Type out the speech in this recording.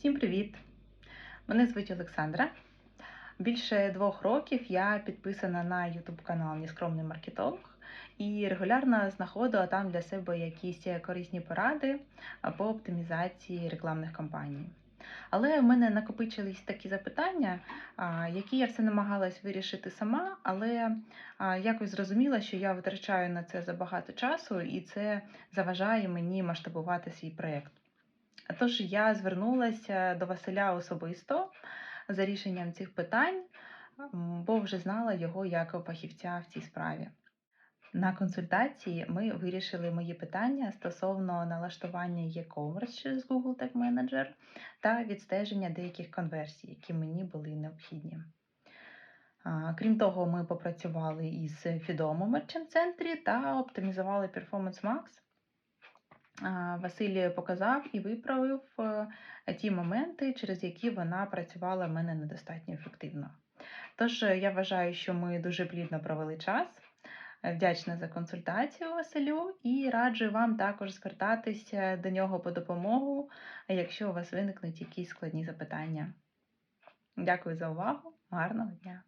Всім привіт! Мене звуть Олександра. Більше двох років я підписана на YouTube канал Нескромний маркетолог і регулярно знаходила там для себе якісь корисні поради по оптимізації рекламних кампаній. Але в мене накопичились такі запитання, які я все намагалась вирішити сама, але якось зрозуміла, що я витрачаю на це забагато часу, і це заважає мені масштабувати свій проєкт. Тож я звернулася до Василя особисто за рішенням цих питань, бо вже знала його як фахівця в цій справі. На консультації ми вирішили мої питання стосовно налаштування e-commerce через Google Tag Manager та відстеження деяких конверсій, які мені були необхідні. Крім того, ми попрацювали із Fidomo в Merchant центрі та оптимізували Performance Max. Василь показав і виправив е, ті моменти, через які вона працювала в мене недостатньо ефективно. Тож е, я вважаю, що ми дуже плідно провели час. Е, Вдячна за консультацію Василю і раджу вам також звертатися до нього по допомогу, якщо у вас виникнуть якісь складні запитання. Дякую за увагу, гарного дня!